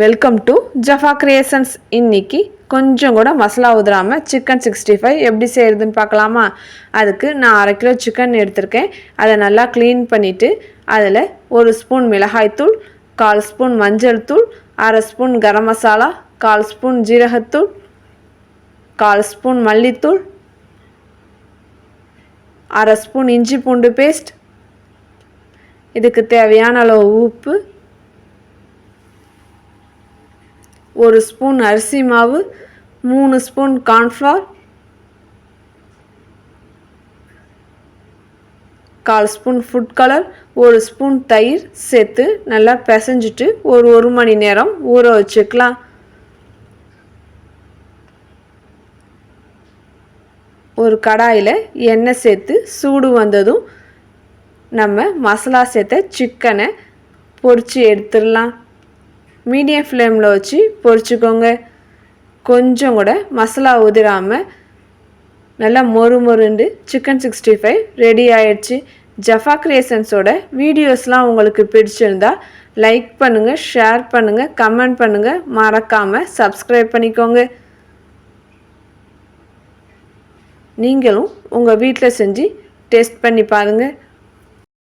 Welcome to Jaffa creations இன்னைக்கு கொஞ்சம் கூட மசாலா உதிராமல் சிக்கன் சிக்ஸ்டி ஃபைவ் எப்படி செய்கிறதுன்னு பார்க்கலாமா? அதுக்கு நான் அரை கிலோ சிக்கன் எடுத்திருக்கேன். அதை நல்லா க்ளீன் பண்ணிவிட்டு அதில் ஒரு ஸ்பூன் மிளகாய்த்தூள் கால் ஸ்பூன் மஞ்சள் தூள் அரை ஸ்பூன் கரம் மசாலா கால் ஸ்பூன் ஜீரகத்தூள் கால் ஸ்பூன் மல்லித்தூள் அரை ஸ்பூன் இஞ்சி பூண்டு பேஸ்ட் இதுக்கு தேவையான அளவு உப்பு ஒரு ஸ்பூன் அரிசி மாவு மூணு ஸ்பூன் கார்ன்ஃப்ளவர் கால் ஸ்பூன் ஃபுட் கலர் ஒரு ஸ்பூன் தயிர் சேர்த்து நல்லா பிசைஞ்சிட்டு ஒரு ஒரு மணி நேரம் ஊற வச்சுக்கலாம். ஒரு கடாயில் எண்ணெய் சேர்த்து சூடு வந்ததும் நம்ம மசாலா சேர்த்த சிக்கனை பொரித்து எடுத்துடலாம். மீடியம் ஃப்ளேமில் வச்சு பொரிச்சுக்கோங்க கொஞ்சம் கூட மசாலா உதிராமல் நல்லா மொறு மொறுண்டு சிக்கன் சிக்ஸ்டி ஃபைவ் ரெடி ஆயிடுச்சு ஜஃபா கிரியேஷன்ஸோட வீடியோஸ்லாம் உங்களுக்கு பிடிச்சிருந்தா லைக் பண்ணுங்கள் ஷேர் பண்ணுங்கள் கமெண்ட் பண்ணுங்கள் மறக்காமல் சப்ஸ்கிரைப் பண்ணிக்கோங்க. நீங்களும் உங்கள் வீட்டில் செஞ்சு டேஸ்ட் பண்ணி பாருங்கள்